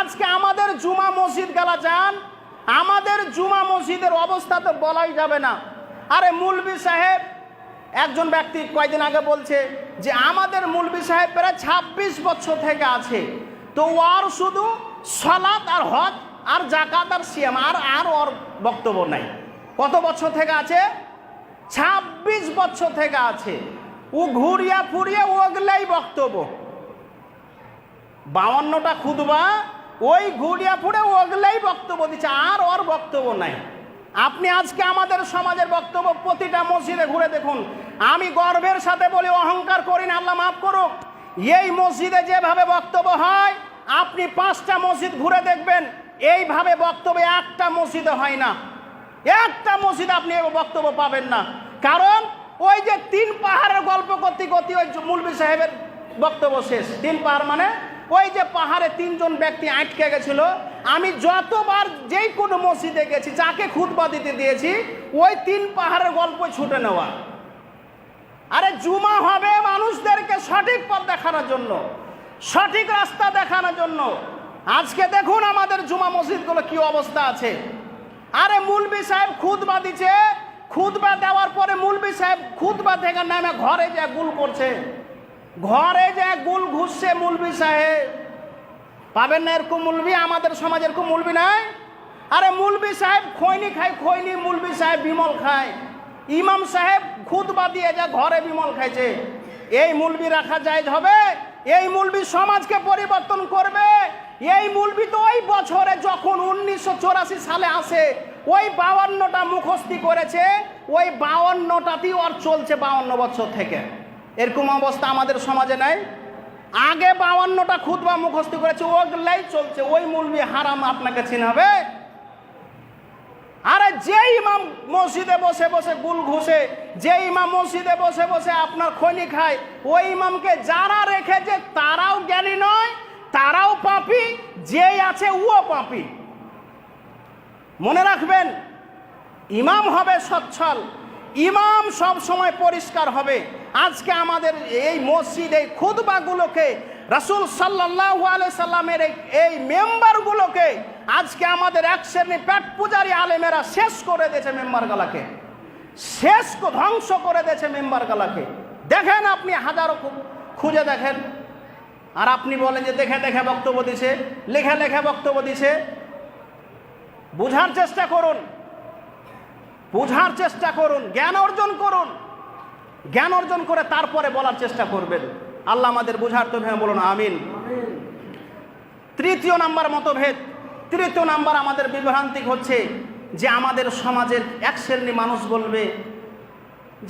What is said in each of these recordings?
আজকে আমাদের জুমা মসজিদ গেলা যান, আমাদের জুমা মসজিদের অবস্থা তো বলাই যাবে না। আরে মুলবি সাহেব, একজন ব্যক্তি কয়েকদিন আগে বলছে যে আমাদের মুলবি সাহেব প্রায় ছাব্বিশ বছর থেকে আছে। তো ওর শুধু সলাৎ আর হজ আর জাকাত আর সিয়াম আর আর ওর বক্তব্য নাই। কত বছর থেকে আছে? ছাব্বিশ বছর থেকে আছে। ও ঘুরিয়া ফুরিয়ে ওগুলাই বক্তব্য। বাউান্নটা খুদবা ওই ঘুরিয়া ফুড়ে ওগুলাই বক্তব্য দিচ্ছে, আর ওর বক্তব্য নাই। আপনি আজকে আমাদের সমাজের বক্তব্য প্রতিটা মসজিদে ঘুরে দেখুন। আমি গর্বের সাথে বলি, অহংকার করি না, আল্লাহ মাফ করুক। এই মসজিদে যেভাবে বক্তব্য হয়, আপনি পাঁচটা মসজিদ ঘুরে দেখবেন, এইভাবে বক্তব্য একটা মসজিদে হয় না। একটা মসজিদ আপনি বক্তব্য পাবেন না। কারণ ওই যে তিন পাহাড়ের গল্প করতে করতে ওই মুলবি সাহেবের বক্তব্য শেষ। তিন পাহাড় মানে ওই যে পাহাড়ে তিনজন ব্যক্তি আটকে গেছিল, আমি যতবার যেই কোনো মসজিদে গেছি, যাকে খুতবা দিতে দিয়েছি, ওই তিন পাহাড়ের গল্প ছুটে নেওয়া। আরে জুমা হবে মানুষদেরকে সঠিক পথ দেখানোর জন্য, সঠিক রাস্তা দেখানোর জন্য। আজকে দেখুন আমাদের জুমা মসজিদগুলো কি অবস্থা আছে। আরে মুলবি সাহেব খুদবা দিচ্ছে খুদবা দেওয়ার পরে মুলবি সাহেব খুদবা থেকে নামে ঘরে যা গুল করছে। ঘরে যে গুল ঘুষছে মুলবি সাহেব, পাবেন না এরকম মুলবি? আমাদের সমাজে এরকম মুলবি নাই? আরে মুলবি সাহেব খৈনি খায় খৈনি, মুলবি সাহেব বিমল খায়। ইমাম সাহেব খুদবা দিয়ে যা ঘরে বিমল খাইছে। এই মুলবি রাখা যায় হবে? এই মুলবি সমাজকে পরিবর্তন করবে? এই মুলবি তো ওই বছরে যখন উনিশশো সালে আসে, ওই বাউান্নটা মুখস্থি করেছে, ওই বাউান্নটাতেই ওর চলছে বাউান্ন বছর থেকে। এরকম অবস্থা আমাদের সমাজে নাই। আগে বাউান্নটা খুদবা মুখস্থি করেছে ওগুলাই চলছে, ওই মুলবি হারাম আপনাকে চিনাবে। আরে যে ইমাম মসজিদে বসে বসে গুল ঘুষে যে ইমাম মসজিদে বসে বসে আপনার খনি খায়, ওই ইমামকে যারা রেখেছে তারাও জ্ঞানী নয়, তারাও পাপি, যেই আছে ও পাপি। মনে রাখবেন, ইমাম হবে সচ্ছল ইমাম সব সময় পরিষ্কার হবে। আজকে আমাদের এই মসজিদ এই খুদবাগুলোকে রাসুল সাল্লাহ সাল্লামের এই মেম্বারগুলোকে আজকে আমাদের এক শ্রেণি পেট পূজারী আলেমেরা শেষ করে দিয়েছে মেম্বারগুলাকে। শেষ ধ্বংস করে দিয়েছে মেম্বারগুলাকে। দেখেন আপনি হাজারো খুঁজে দেখেন। আর আপনি বলেন যে দেখে দেখে বক্তব্য দিছে, লেখা লেখা বক্তব্য দিছে। বুঝার চেষ্টা করুন। বুঝার চেষ্টা করুন, জ্ঞান অর্জন করুন। জ্ঞান অর্জন করে তারপরে বলার চেষ্টা করবেন। আল্লাহ আমাদের বুঝার তো ভেবে বলুন, আমিন। তৃতীয় নাম্বার মতভেদ, তৃতীয় নাম্বার আমাদের বিভ্রান্তিক হচ্ছে যে আমাদের সমাজের এক শ্রেণি মানুষ বলবে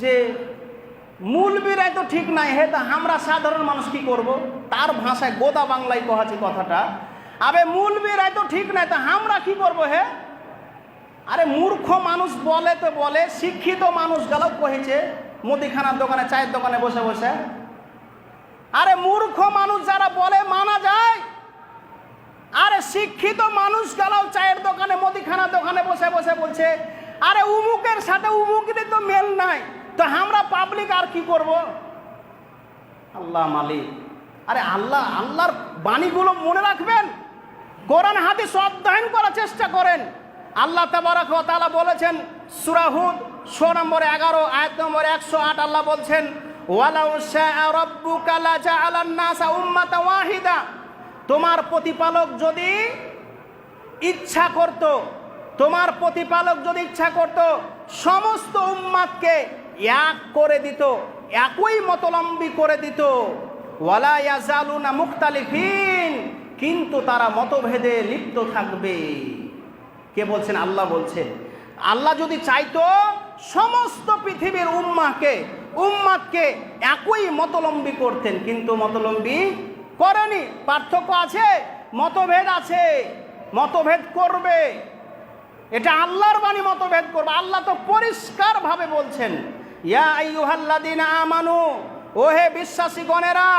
যে মূলবিরাই তো ঠিক নাই, হে তা আমরা সাধারণ মানুষ কি করব? তার ভাষায় গোদা বাংলায় কহাছে কথাটা। আবে মূলবিরাই তো ঠিক নাই, তা আমরা কি করব, হে? আরে মূর্খ মানুষ বলে তো বলে, শিক্ষিত মানুষ গেল কহেছে, মুদিখানার দোকানে, চায়ের দোকানে বসে বসে। আরে মূর্খ মানুষ যারা বলে, মানা যায়। আরে শিক্ষিত মানুষ গেল চায়ের দোকানে, মুদিখানার দোকানে বসে বসে বলছে, আরে উমুকের সাথে উমুকের তো মেল নাই, তো আমরা পাবলিক আর কি করব? আল্লাহ মালিক। আরে আল্লাহ, আল্লাহর বাণীগুলো মনে রাখবেন। কোরআন হাদিস অধ্যয়ন করার চেষ্টা করেন। আল্লাহ তাবারক তাআলা বলেছেন সুরাহুদ শো নম্বর এগারো, আয়াত নম্বর একশো আট, আল্লাহ বলছেন তোমার প্রতিপালক যদি ইচ্ছা করত, তোমার প্রতিপালক যদি ইচ্ছা করত, সমস্ত উম্মাদকে এক করে দিত, একই মতলম্বী করে দিত। ওয়ালা ইয়াজালুনা মুখতালিফিন, কিন্তু তারা মতভেদে লিপ্ত থাকবে। কে বলছেন? আল্লাহ বলছেন। আল্লাহ যদি চাইতো সমস্ত পৃথিবীর উম্মাকে উম্মাদকে একই মতলম্বী করতেন, কিন্তু মতলম্বী করেনি। পার্থক্য আছে? মতভেদ আছে। মতভেদ করবে। এটা আল্লাহর বাণী মতভেদ করবে। আল্লাহ তো পরিষ্কার ভাবে বলছেন আমানু ওহে বিশ্বাসী গণেরা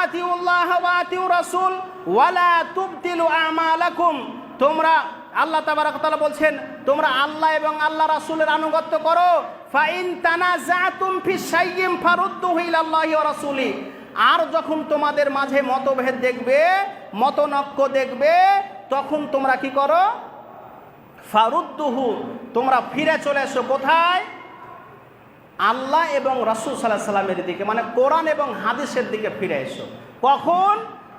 আতিউল্লাহ আতিউ রাসূল, ওয়ালা তুবতিলু আমালাকুম। তোমরা আল্লাহ তাবারক তাআলা বলছেন, তোমরা আল্লাহ এবং আল্লাহ রাসূলের আনুগত্য করো। ফাইন তানা তানাজাতুম ফি শাইয়্যিন ফারুদ্দুহু ইলাল্লাহি ওয়া রাসূলি। আর যখন তোমাদের মাঝে মতভেদ দেখবে মতনক্য দেখবে, তখন তোমরা কি করো? ফারুদ্দুহু, তোমরা ফিরে চলে এসো কোথায়? আল্লাহ এবং রসুল সাল্লাহ সাল্লামের দিকে মানে কোরআন এবং হাদিসের দিকে ফিরে এসো। কখন?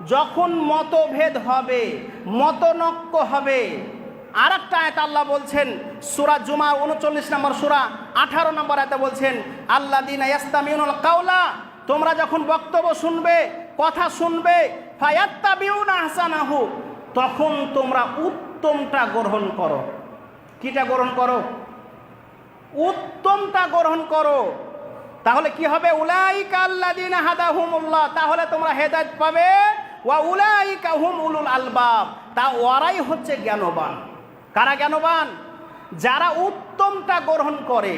যখন মতভেদ হবে মতনক্য হবে আর একটা আয়ত আল্লাহ বলছেন, সুরা জুমা উনচল্লিশ নম্বর সুরা, আঠারো নম্বর আয়তে বলছেন আল্লাহ দিন ইয়াস্তামিউল কাউলা তোমরা যখন বক্তব্য শুনবে, কথা শুনবে, ফায়াত্তাবিউনা হাসানাহু তখন তোমরা উত্তমটা গ্রহণ করো। কিটা গ্রহণ করো? উত্তমটা গ্রহণ করো। তাহলে কি হবে? উলাইকা আল্লাযিনা হাদাহুমুল্লাহ, তাহলে তোমরা হেদায়েত পাবে, ওয়া উলাইকা হুম উলুল আলবাব। তা ওরাই হচ্ছে জ্ঞানবান। কারা জ্ঞানবান? যারা উত্তমটা গ্রহণ করে।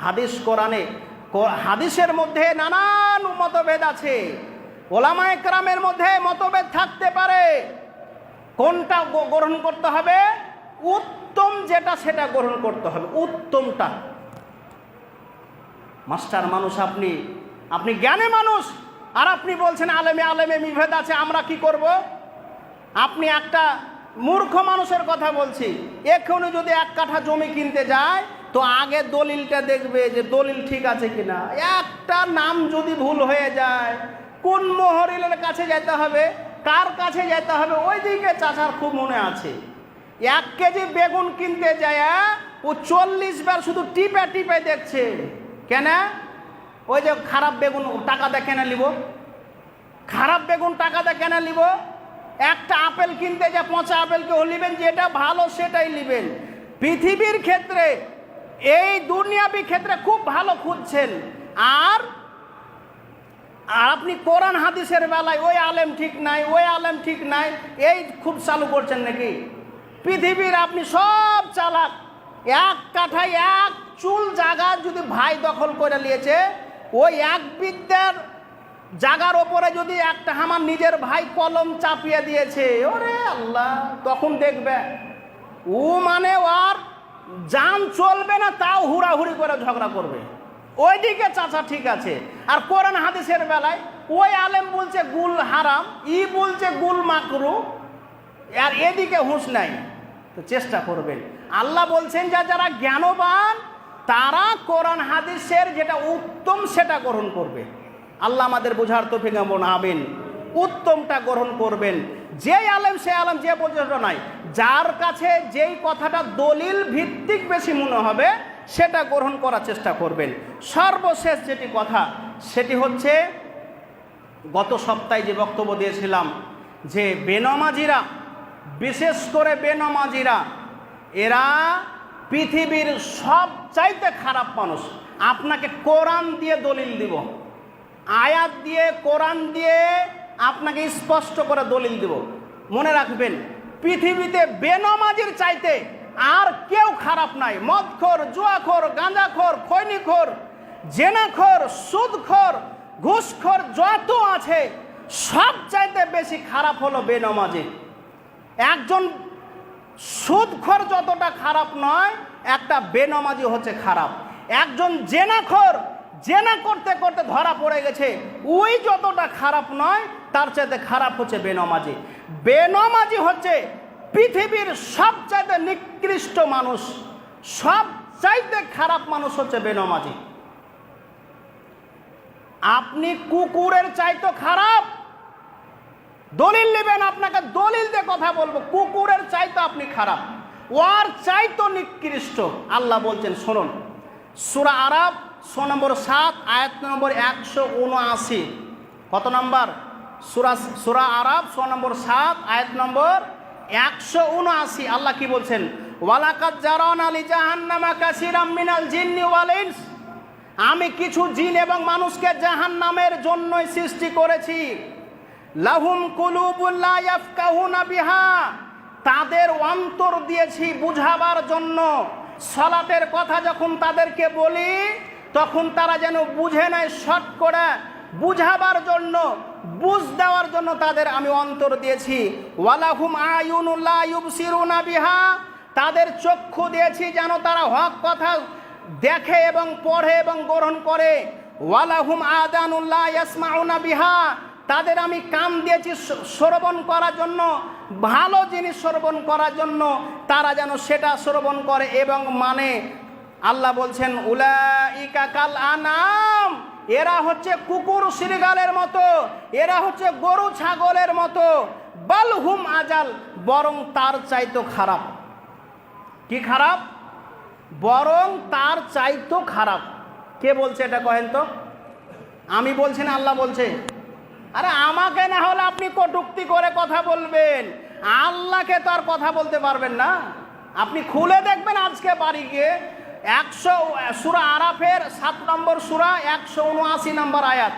হাদিস কোরআনে হাদিসের মধ্যে নানান মতভেদ আছে। ওলামা একরামের মধ্যে মতভেদ থাকতে পারে। কোনটা গ্রহণ করতে হবে? উত্তম যেটা সেটা গ্রহণ করতে হবে। উত্তমটা। মাস্টার মানুষ আপনি আপনি জ্ঞানে মানুষ, আর আপনি বলছেন আলেমে আলেমে বিভেদ আছে, আমরা কি করব? আপনি একটা মূর্খ মানুষের কথা বলছি। এখনই যদি এক কাঠা জমি কিনতে যায়, তো আগে দলিলটা দেখবে যে দলিল ঠিক আছে কিনা। একটা নাম যদি ভুল হয়ে যায়, কোন মোহরিলের কাছে যেতে হবে, কার কাছে যেতে হবে ওই দিকে চাচার খুব মনে আছে। এক কেজি বেগুন কিনতে যায়, ও চল্লিশ বার শুধু টিপে টিপে দেখছে। কেন? ওই যে খারাপ বেগুন, টাকা দিয়ে কেন নিব। খারাপ বেগুন, টাকা দিয়ে কেন নিব? একটা আপেল কিনতে যা পচা আপেল কেউ নিবেন, যেটা ভালো সেটাই নিবেন। পৃথিবীর ক্ষেত্রে, এই দুনিয়াবি ক্ষেত্রে খুব ভালো খুঁজছেন। আর আপনি কোরআন হাদিসের বেলায়, ওই আলেম ঠিক নাই, ওই আলেম ঠিক নাই, এই খুব চালু করছেন নাকি? পৃথিবীর আপনি সব চালাক, এক কাঠায় এক চুল জায়গা যদি ভাই দখল করে নিয়েছে, ওই এক বিদ্যার জাগার ওপরে যদি একটা আমার নিজের ভাই কলম চাপিয়ে দিয়েছে, ওরে আল্লাহ, তখন দেখবে, ও মানে আর যান চলবে না, তাও হুড়াহুড়ি করে ঝগড়া করবে। ওইদিকে চাচা ঠিক আছে। আর কোরআন হাদিসের বেলায় ওই আলেম বলছে গুল হারাম, ই বলছে গুল মাকরু, আর এদিকে হুঁশ নাই। তো চেষ্টা করবেন। আল্লাহ বলছেন যে যারা জ্ঞানবান, তারা কোরআন হাদিসের যেটা উত্তম সেটা গ্রহণ করবে। আল্লাহ আমাদের বোঝার তো ফেঙ্গামন আবেন উত্তমটা গ্রহণ করবেন। যেই আলেম, সে আলেম, যে পর্যন্ত নাই। যার কাছে যেই কথাটা দলিল ভিত্তিক বেশি মনে হবে, সেটা গ্রহণ করার চেষ্টা করবেন। সর্বশেষ যেটি কথা, সেটি হচ্ছে, গত সপ্তাহে যে বক্তব্য দিয়েছিলাম, যে বেনমাজিরা, বিশেষ করে বেনমাজিরা, এরা পৃথিবীর সব চাইতে খারাপ মানুষ। আপনাকে কোরআন দিয়ে দলিল দিব। আয়াত দিয়ে, কোরআন দিয়ে আপনাকে স্পষ্ট করে দলিল দিব। মনে রাখবেন, পৃথিবীতে বেনমাজির চাইতে আর কেউ খারাপ নাই। মদখোর, জুয়াখোর, গাঁজাখোর, খৈনিখোর, জেনাখোর, সুদখোর, ঘুষখোর যত আছে, সব চাইতে বেশি খারাপ হলো বেনমাজি। একজন সুদখোর যতটা খারাপ নয়, একটা বেনমাজি হচ্ছে খারাপ। একজন জেনাখোর জেনা করতে করতে ধরা পড়ে গেছে। ওই যতটা খারাপ নয়, তার চাইতে খারাপ হচ্ছে বেনমাজি। বেনমাজি হচ্ছে পৃথিবীর সবচাইতে নিকৃষ্ট মানুষ। সব চাইতে খারাপ মানুষ হচ্ছে বেনমাজি। আপনি কুকুরের চাইতো খারাপ। দলিল নেবেন আপনাকে, দলিল দিয়ে কথা বলব। কুকুরের চাইতো আপনি খারাপ। ওর চাইতো নিকৃষ্ট। আল্লাহ বলছেন, শুনুন, সুরা আরব ছ নম্বর সাত, আয়াত নম্বর একশো উনআশি। কত নম্বর? সুরা সুরা আরব ছ নম্বর সাত, আয়াত নম্বর একশো উনআশি। আল্লাহ কি বলছেন? ওয়ালাকাত জারান আলী জাহান্নামা কাসিরাম মিনাল জিন্নি ওয়াল আমি কিছু জিন এবং মানুষকে জাহান নামের জন্যই সৃষ্টি করেছি। লাহুম কুলুবুল্লাহ বিহা। তাদের অন্তর দিয়েছি বুঝাবার জন্য। সলাতের কথা যখন তাদেরকে বলি তখন তারা যেন বুঝে নেয়, শট করে বুঝাবার জন্য, বুঝ দেওয়ার জন্য তাদের আমি অন্তর দিয়েছি। ওয়ালাহুম বিহা। তাদের চক্ষু দিয়েছি যেন তারা হক কথা দেখে এবং পড়ে এবং গ্রহণ করে। ওয়ালাহুম আদানুল্লাহ বিহা। তাদের আমি কাম দিয়েছি শ্রবণ করার জন্য, ভালো জিনিস শ্রবণ করার জন্য। তারা যেন সেটা শ্রবণ করে এবং মানে আল্লাহ বলছেন, উলাইকা কাল আনাম। এরা হচ্ছে কুকুর শ্রীগালের মতো, এরা হচ্ছে গরু ছাগলের মতো। বালহুম আজাল, বরং তার চাইতো খারাপ। কি খারাপ? বরং তার চাইতো খারাপ। কে বলছে এটা কহেন তো? আমি বলছি না, আল্লাহ বলছে। আরে আমাকে না হলে আপনি কটুক্তি করে কথা বলবেন। আল্লাহকে তো আর কথা বলতে পারবেন না। আপনি খুলে দেখবেন আজকে বাড়ি গিয়ে একশো, সুরা আরাফের সাত নম্বর সুরা, একশো উনআশি নম্বর আয়াত।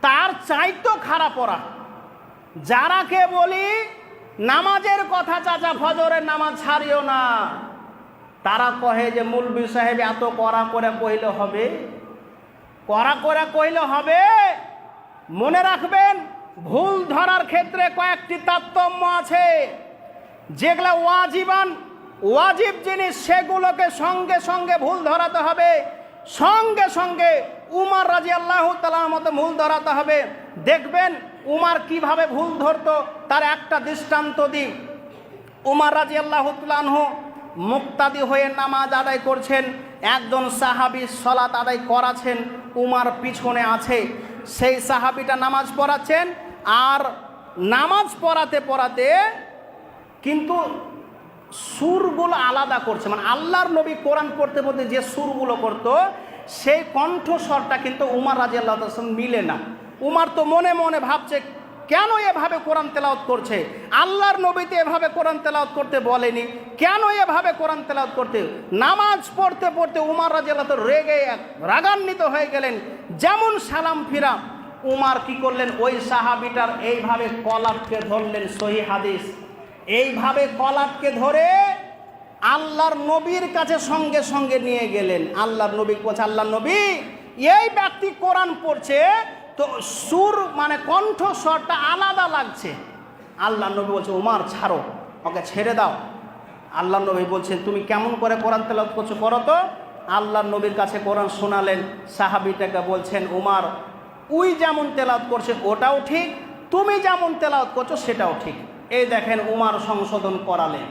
তার চাইতো খারাপ ওরা। যারাকে বলি, নামাজের কথা চাচা, ফজরের নামাজ ছাড়িও না। তারা কহে যে, মুলবি সাহেব এত করা করে কইলে হবে? করা করে কইলে হবে? মনে রাখবেন, ভুল ধরার ক্ষেত্রে কয়েকটি তারতম্য আছে। যেগুলা ওয়াজিবান ওয়াজিব জিনিস সেগুলোকে সঙ্গে সঙ্গে ভুল ধরাতে হবে। সঙ্গে সঙ্গে উমার রাজি আল্লাহ তালার মতো ভুল ধরাতে হবে। দেখবেন উমার কীভাবে ভুল ধরতো, তার একটা দৃষ্টান্ত দিই উমার রাজি আল্লাহ তালাহ মুক্তাদি হয়ে নামাজ আদায় করছেন, একজন সাহাবি সলাত আদায় করাছেন, উমার পিছনে আছে। সেই সাহাবিটা নামাজ পড়াচ্ছেন আর নামাজ পড়াতে পড়াতে কিন্তু সুরগুলো আলাদা করছে। মানে আল্লাহর নবী কোরআন পড়তে পড়তে যে সুরগুলো করতো, সেই কণ্ঠস্বরটা কিন্তু উমার রাজি আল্লাহ মিলে না। উমার তো মনে মনে ভাবছে, কেন এভাবে কোরআন তেলাওত করছে? আল্লাহর নবীতে এভাবে কোরআন তেলাওত করতে বলেনি। কেন এভাবে কোরআন তেলাওত করতে? নামাজ পড়তে পড়তে উমার রাজি আল্লাহ তো রেগে রাগান্বিত হয়ে গেলেন। যেমন সালাম ফিরাম, উমার কি করলেন? ওই সাহাবিটার এইভাবে কলাপকে ধরলেন সহি হাদিস। এইভাবে কলাপকে ধরে আল্লাহর নবীর কাছে সঙ্গে সঙ্গে নিয়ে গেলেন। আল্লাহর নবী বলছে, আল্লাহর নবী, এই ব্যক্তি কোরআন পড়ছে, তো সুর মানে কণ্ঠস্বরটা আলাদা লাগছে। আল্লাহ নবী বলছে উমার ছাড়ো, ওকে ছেড়ে দাও। আল্লাহ নবী বলছেন, তুমি কেমন করে কোরআন তেলাওয়াত করছ করো তো। আল্লাহ নবীর কাছে কোরআন শোনালেন, সাহাবিটাকে বলছেন উমার উই যেমন তেলাওয়াত করছে, ওটাও ঠিক, তুমি যেমন তেলাওয়াত করছ, সেটাও ঠিক। এই দেখেন উমার সংশোধন করালেন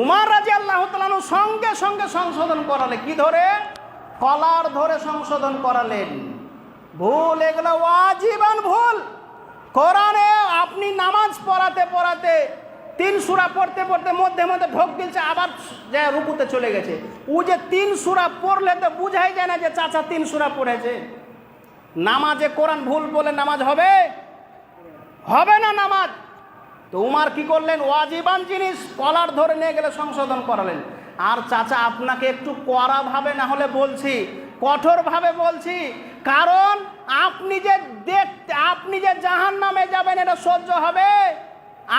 উমার রাজি আল্লাহ তালানু সঙ্গে সঙ্গে সংশোধন করালে, কি ধরে? কলার ধরে সংশোধন করালেন। ভুল, এগুলো ওয়াজিবান ভুল। কোরআনে আপনি নামাজ পড়াতে পড়াতে তিন সুরা পড়তে পড়তে মধ্যে মধ্যে ঢোক দিলছে, আবার যে রুকুতে চলে গেছে। ও যে তিন সুরা পড়লে তো বুঝাই যায় না যে চাচা তিন সুরা পড়েছে। নামাজে কোরআন ভুল বলে নামাজ হবে? হবে না নামাজ? তো উমার কি করলেন? ওয়াজিবান জিনিস কলার ধরে নিয়ে গেলে সংশোধন করালেন। আর চাচা, আপনাকে একটু কড়াভাবে না হলে বলছি, কঠোরভাবে বলছি, কারণ আপনি যে দেখতে, আপনি যে জাহান নামে যাবেন, এটা সহ্য হবে।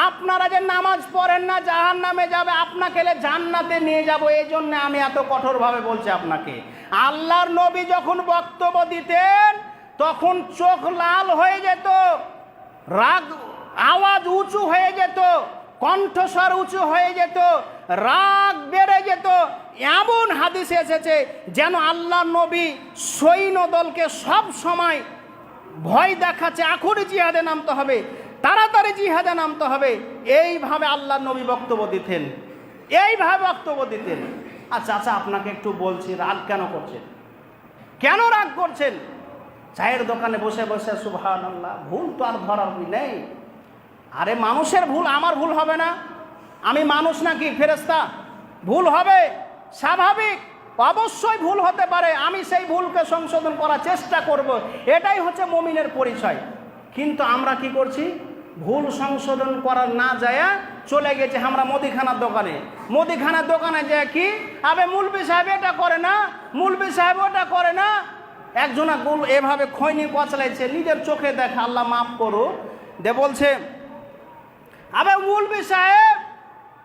আপনারা যে নামাজ পড়েন না জাহান নামে যাবে, আপনাকে এলে জান্নাতে নিয়ে যাব এই জন্য আমি এত কঠোরভাবে বলছি আপনাকে। আল্লাহর নবী যখন বক্তব্য দিতেন, তখন চোখ লাল হয়ে যেত, রাগ আওয়াজ উঁচু হয়ে যেত, কণ্ঠস্বর উঁচু হয়ে যেত, রাগ বেড়ে যেত। এমন হাদিস এসেছে যেন আল্লাহ নবী সৈন্য দলকে সব সময় ভয় দেখাচ্ছে, আখুরি জিহাদে নামতে হবে, তাড়াতাড়ি জিহাদে নামতে হবে। এইভাবে আল্লাহ নবী বক্তব্য দিতেন, এইভাবে বক্তব্য দিতেন। আচ্ছা আচ্ছা আপনাকে একটু বলছি, রাগ কেন করছেন? কেন রাগ করছেন? চায়ের দোকানে বসে বসে সুভান আল্লাহ ভুল তো আর ধরার নেই। আরে মানুষের ভুল, আমার ভুল হবে না। আমি মানুষ নাকি ফেরেস্তা ভুল হবে, স্বাভাবিক। অবশ্যই ভুল হতে পারে, আমি সেই ভুলকে সংশোধন করার চেষ্টা করব। এটাই হচ্ছে মমিনের পরিচয়। কিন্তু আমরা কি করছি? ভুল সংশোধন করার না যায়, চলে গেছে আমরা মুদিখানার দোকানে। মুদিখানার দোকানে যায় কি? আবে মুলবি সাহেব এটা করে না, মুলবি সাহেব ওটা করে না। একজনা গুল এভাবে খৈনি কচলাইছে নিজের চোখে দেখে আল্লাহ মাফ করো দে বলছে আবে মুলবি সাহেব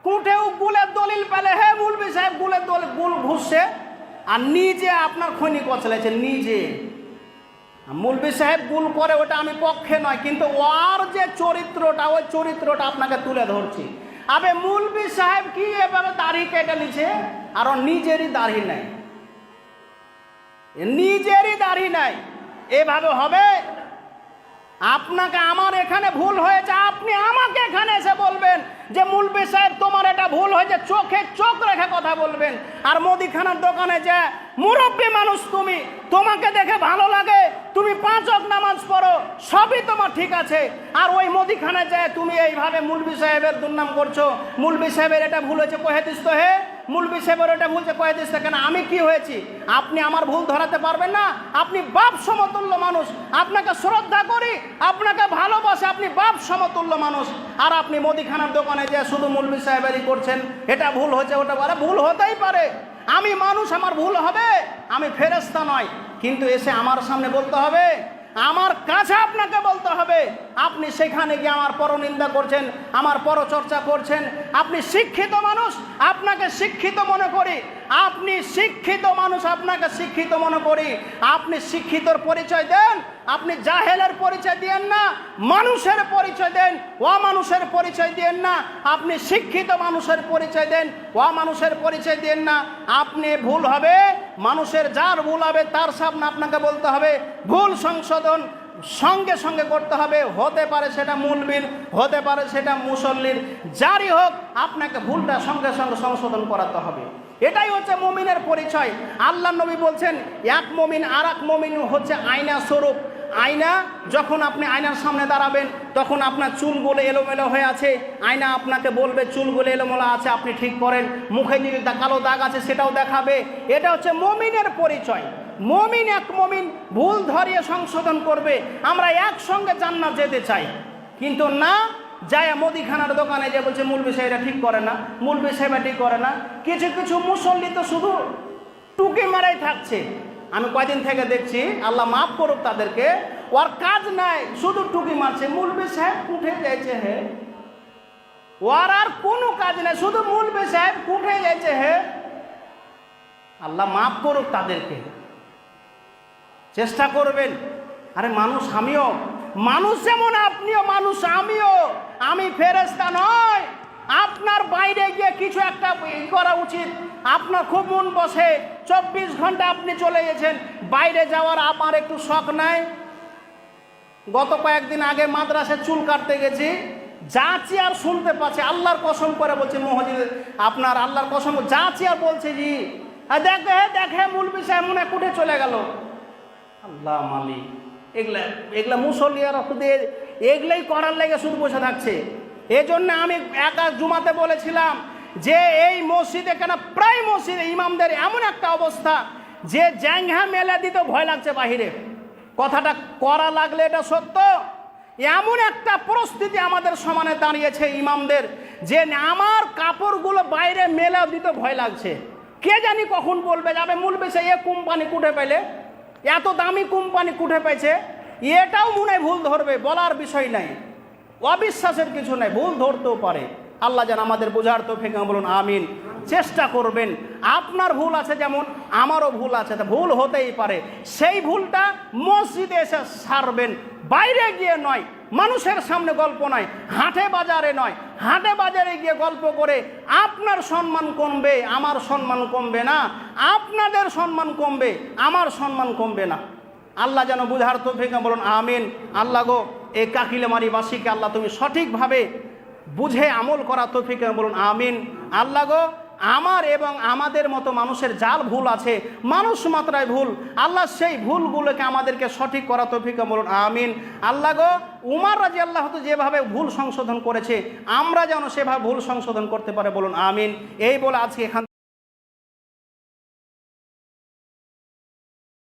কুঠেও গুলের দলিল পেলে হে মুলবি সাহেব, গুলের দলিল গুল ঘুষছে আর নিজে আপনার খৈনি কচলাইছে, নিজে। মুলবি সাহেব গুল করে, ওটা আমি পক্ষে নয়, কিন্তু ওর যে চরিত্রটা, ওই চরিত্রটা আপনাকে তুলে ধরছি। আবে মুলবি সাহেব কি এভাবে দাড়ি কেটে নিছে? আর নিজেরই দাড়ি নাই। নিজেরই দাড়ি নাই। এভাবে হবে? আপনাকে আমার এখানে ভুল হয়েছে, আপনি আমাকে এখানে এসে বলবেন যে মুলবি সাহেব, তোমার এটা ভুল হয়েছে, চোখে চোখ রেখে কথা বলবেন। আর মুদিখানার দোকানে যে মুরব্বী মানুষ তুমি, তোমাকে দেখে ভালো লাগে, তুমি পাঁচ অক নামাজ পড়ো, সবই তোমার ঠিক আছে। আর ওই মুদিখানে যায় তুমি এইভাবে মুলবি সাহেবের দুর্নাম করছ, মুলবি সাহেবের এটা ভুল হয়েছে, কহে দিস তো হে? মুলবি এটা ভুলছে কয়ে দিস কেন? আমি কি হয়েছি? আপনি আমার ভুল ধরাতে পারবেন না। আপনি বাপ সমতুল্য মানুষ। আপনাকে শ্রদ্ধা করি, আপনাকে ভালোবাসে, আপনি বাপ সমতুল্য মানুষ। আর আপনি মুদিখানার দোকানে যে শুধু মুলবি সাহেবেরই করছেন, এটা ভুল হয়েছে, ওটা বলে ভুল হতেই পারে। আমি মানুষ, আমার ভুল হবে, আমি ফেরেস্তা নয়। কিন্তু এসে আমার সামনে বলতে হবে আমার কাছে আপনাকে বলতে হবে, আপনি সেখানে গিয়ে আমার পরনিন্দা করছেন, আমার পরচর্চা করছেন। আপনি শিক্ষিত মানুষ, আপনাকে শিক্ষিত মনে করি। আপনি শিক্ষিত মানুষ, আপনাকে শিক্ষিত মনে করি। আপনি শিক্ষিতর পরিচয় দেন আপনি জাহেলের পরিচয় দিয়েন না, মানুষের পরিচয় দেন, অমানুষের পরিচয় দেন না, আপনি শিক্ষিত মানুষের পরিচয় দেন, অমানুষের পরিচয় দেন না, আপনি ভুল হবে, মানুষের যার ভুল হবে তার সামনে আপনাকে বলতে হবে, ভুল সংশোধন সঙ্গে সঙ্গে করতে হবে, হতে পারে সেটা মূলবীর হতে পারে সেটা মুসল্লির, যারই হোক, আপনাকে ভুলটা সঙ্গে সঙ্গে সংশোধন করাতে হবে। এটাই হচ্ছে মমিনের পরিচয়। আল্লাহ নবী বলছেন, এক মমিন আর এক মমিন হচ্ছে আয়না স্বরূপ। আয়না, যখন আপনি আয়নার সামনে দাঁড়াবেন, তখন আপনার চুলগুলো এলোমেলো হয়ে আছে। আয়না আপনাকে বলবে চুলগুলো এলোমেলো আছে, আপনি ঠিক করেন। মুখে যদি কালো দাগ আছে, সেটাও দেখাবে। এটা হচ্ছে মমিনের পরিচয়। মমিন এক মমিন ভুল ধরিয়ে সংশোধন করবে। আমরা একসঙ্গে জান্নাত যেতে চাই। কিন্তু না, যায় মুদিখানার দোকানে যে বলছে, মুলবি সাহেবরা ঠিক করে না, মুলবি সাহেবরা ঠিক করে না। কিছু কিছু মুসল্লি তো শুধু টুকে মারাই থাকছে। আমি কয়দিন থেকে দেখছি আল্লাহ মাফ করুক তাদেরকে। ওর কাজ নাই, শুধু টুকি মারছে, মুলবি সাহেব উঠে যাইছে হে। ওর আর কোনো কাজ নাই, শুধু মুলবি সাহেব উঠে যাইছে হে। আল্লাহ মাফ করুক তাদেরকে। চেষ্টা করবেন। আরে মানুষ আমিও, মানুষ যেমন আপনিও, মানুষ আমিও। আমি ফেরেস্তা নয়। আপনার বাইরে গিয়ে কিছু একটা ই করা উচিত। আপনার খুব মন বসে। চব্বিশ ঘণ্টা আপনি চলে গেছেন। বাইরে যাওয়ার আমার একটু শখ নাই। গত কয়েকদিন আগে মাদ্রাসে চুল কাটতে গেছি। যাচ্ছি আর শুনতে পাচ্ছি, আল্লাহর কসম করে বলছে মহজিদ আপনার আল্লাহর কসম যাচ্ছি আর বলছে জি। আর দেখে দেখে মূল বিষয় মনে হয় কুঠে চলে গেল। আল্লাহ মালিক, এগুলা এগুলা মুসল্লি আর দিয়ে এগুলাই করার লেগে শুধু বসে থাকছে। এই জন্য আমি একা জুমাতে বলেছিলাম যে এই মসজিদে কেন প্রায় মসজিদে ইমামদের এমন একটা অবস্থা যে জ্যাংহা মেলা দিতে ভয় লাগছে বাহিরে। কথাটা করা লাগলে এটা সত্য। এমন একটা পরিস্থিতি আমাদের সমানে দাঁড়িয়েছে ইমামদের যে আমার কাপড়গুলো বাইরে মেলা দিতে ভয় লাগছে। কে জানি কখন বলবে, যাবে মূল বেশে এ কোম্পানি কুঠে পেলে, এত দামি কোম্পানি কুঠে পেয়েছে, এটাও মনে ভুল ধরবে, বলার বিষয় নাই। অবিশ্বাসের কিছু নাই, ভুল ধরতেও পারে। আল্লাহ যেন আমাদের বোঝার তো ফেঁকা বলুন আমিন। চেষ্টা করবেন। আপনার ভুল আছে যেমন, আমারও ভুল আছে ভুল হতেই পারে। সেই ভুলটা মসজিদে এসে সারবেন। বাইরে গিয়ে নয়, মানুষের সামনে গল্প নয়, হাটে বাজারে নয়, হাটে বাজারে গিয়ে গল্প করে আপনার সম্মান কমবে, আমার সম্মান কমবে না। আপনাদের সম্মান কমবে, আমার সম্মান কমবে না। আল্লাহ যেন বুঝার তো ভেঙে বলুন আমিন। আল্লাহ গো এই কাকিলেমারি বাসীকে আল্লাহ তুমি সঠিকভাবে বুঝে আমল করা তৌফিক বলুন আমিন। আল্লাহ গো, আমার এবং আমাদের মতো মানুষের জাল ভুল আছে, মানুষ মাত্রায় ভুল, আল্লাহ সেই ভুলগুলোকে আমাদেরকে সঠিক করা তৌফিক বলুন আমিন। আল্লাহ গো, উমার রাজি আল্লাহ তো যেভাবে ভুল সংশোধন করেছে, আমরা যেন সেভাবে ভুল সংশোধন করতে পারে, বলুন, আমিন। এই বলে আজকে এখান